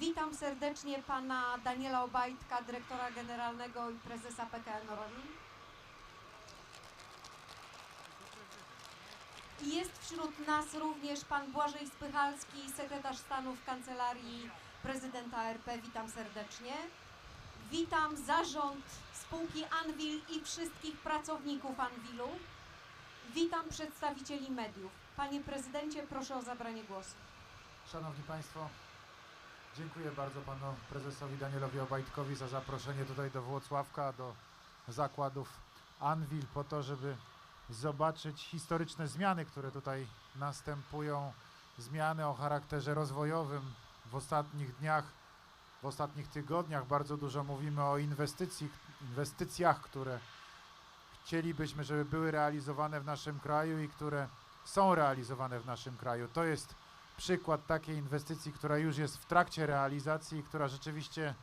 Witam serdecznie pana Daniela Obajtka, dyrektora generalnego i prezesa PKN Orlen. I jest wśród nas również pan Błażej Spychalski, sekretarz stanu w kancelarii prezydenta RP. Witam serdecznie. Witam zarząd spółki Anvil i wszystkich pracowników Anvilu. Witam przedstawicieli mediów. Panie prezydencie, proszę o zabranie głosu. Szanowni Państwo, dziękuję bardzo panu prezesowi Danielowi Obajtkowi za zaproszenie tutaj do Włocławka, do zakładów Anvil po to, żeby zobaczyć historyczne zmiany, które tutaj następują, zmiany o charakterze rozwojowym. W ostatnich dniach, w ostatnich tygodniach bardzo dużo mówimy o inwestycji, inwestycjach, które chcielibyśmy, żeby były realizowane w naszym kraju i które są realizowane w naszym kraju. To jest przykład takiej inwestycji, która już jest w trakcie realizacji i która rzeczywiście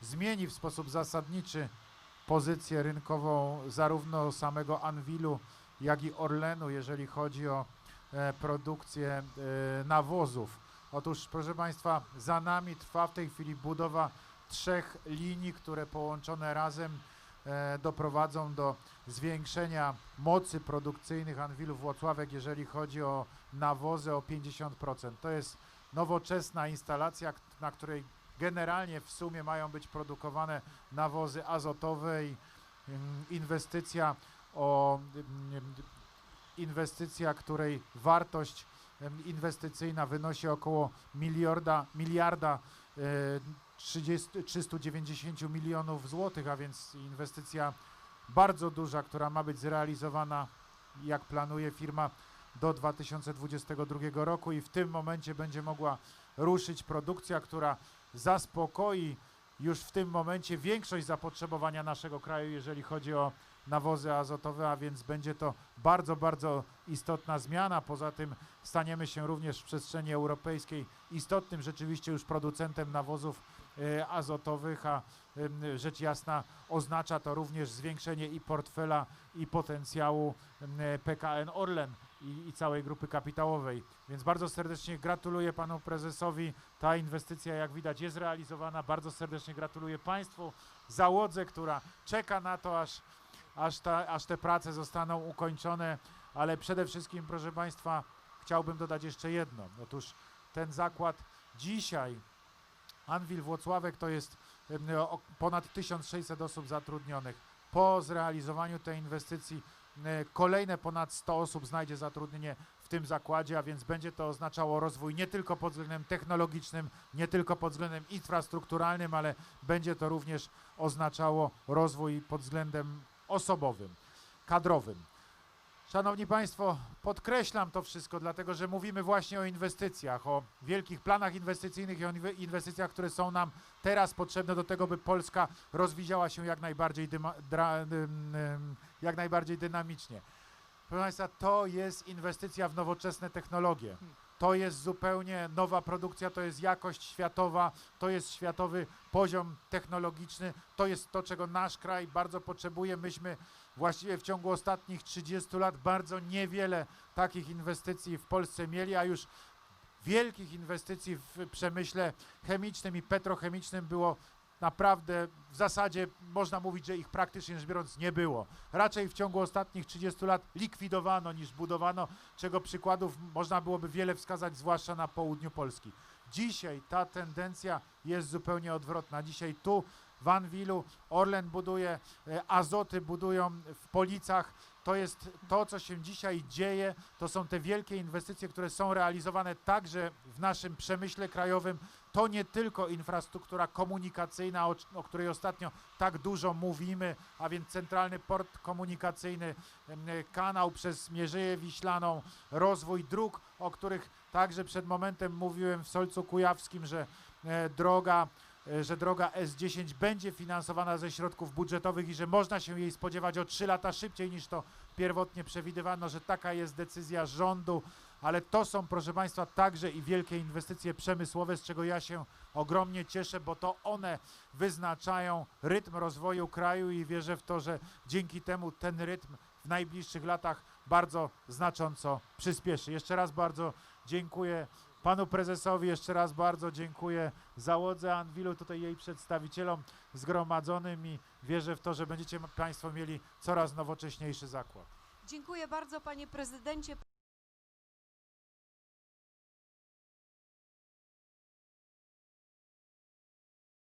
zmieni w sposób zasadniczy pozycję rynkową zarówno samego Anwilu, jak i Orlenu, jeżeli chodzi o e, produkcję e, nawozów. Otóż, proszę Państwa, za nami trwa w tej chwili budowa trzech linii, które połączone razem doprowadzą do zwiększenia mocy produkcyjnych Anwilu Włocławek, jeżeli chodzi o nawozy o 50%. To jest nowoczesna instalacja, na której generalnie w sumie mają być produkowane nawozy azotowe i ym, inwestycja o ym, inwestycja, której wartość ym, inwestycyjna wynosi około miliarda, miliarda e, 30, 390 milionów złotych, a więc inwestycja bardzo duża, która ma być zrealizowana, jak planuje firma, do 2022 roku i w tym momencie będzie mogła ruszyć produkcja, która zaspokoi już w tym momencie większość zapotrzebowania naszego kraju, jeżeli chodzi o nawozy azotowe, a więc będzie to bardzo, bardzo istotna zmiana. Poza tym staniemy się również w przestrzeni europejskiej istotnym rzeczywiście już producentem nawozów e, azotowych, a rzecz jasna oznacza to również zwiększenie i portfela, i potencjału em, PKN Orlen i, i całej grupy kapitałowej. Więc bardzo serdecznie gratuluję panu prezesowi. Ta inwestycja, jak widać, jest realizowana. Bardzo serdecznie gratuluję państwu, załodze, która czeka na to, aż, aż, ta, aż te prace zostaną ukończone. Ale przede wszystkim, proszę państwa, chciałbym dodać jeszcze jedno. Otóż ten zakład dzisiaj, Anwil Włocławek, to jest ponad 1600 osób zatrudnionych. Po zrealizowaniu tej inwestycji kolejne ponad 100 osób znajdzie zatrudnienie w tym zakładzie, a więc będzie to oznaczało rozwój nie tylko pod względem technologicznym, nie tylko pod względem infrastrukturalnym, ale będzie to również oznaczało rozwój pod względem osobowym, kadrowym. Szanowni Państwo, podkreślam to wszystko, dlatego że mówimy właśnie o inwestycjach, o wielkich planach inwestycyjnych i o inwe- inwestycjach, które są nam teraz potrzebne do tego, by Polska rozwijała się jak najbardziej, jak najbardziej dynamicznie. Proszę Państwa, to jest inwestycja w nowoczesne technologie. To jest zupełnie nowa produkcja, to jest jakość światowa, to jest światowy poziom technologiczny, to jest to, czego nasz kraj bardzo potrzebuje. Myśmy właściwie w ciągu ostatnich 30 lat bardzo niewiele takich inwestycji w Polsce mieli, a już wielkich inwestycji w przemyśle chemicznym i petrochemicznym było naprawdę w zasadzie można mówić, że ich praktycznie rzecz biorąc nie było. Raczej w ciągu ostatnich 30 lat likwidowano niż budowano, czego przykładów można byłoby wiele wskazać, zwłaszcza na południu Polski. Dzisiaj ta tendencja jest zupełnie odwrotna. Dzisiaj tu w Anwilu Orlen buduje, e, azoty budują w Policach. To jest to, co się dzisiaj dzieje. To są te wielkie inwestycje, które są realizowane także w naszym przemyśle krajowym. To nie tylko infrastruktura komunikacyjna, o, o której ostatnio tak dużo mówimy, a więc centralny port komunikacyjny, e, kanał przez Mierzeję Wiślaną, rozwój dróg, o których także przed momentem mówiłem w Solcu Kujawskim, że e, droga e, że droga S10 będzie finansowana ze środków budżetowych i że można się jej spodziewać o 3 lata szybciej niż to pierwotnie przewidywano, że taka jest decyzja rządu, ale to są, proszę Państwa, także i wielkie inwestycje przemysłowe, z czego ja się ogromnie cieszę, bo to one wyznaczają rytm rozwoju kraju i wierzę w to, że dzięki temu ten rytm w najbliższych latach bardzo znacząco przyspieszy. Jeszcze raz bardzo dziękuję Panu prezesowi jeszcze raz bardzo dziękuję załodze Anwilu, tutaj jej przedstawicielom zgromadzonym i wierzę w to, że będziecie Państwo mieli coraz nowocześniejszy zakład. Dziękuję bardzo panie prezydencie.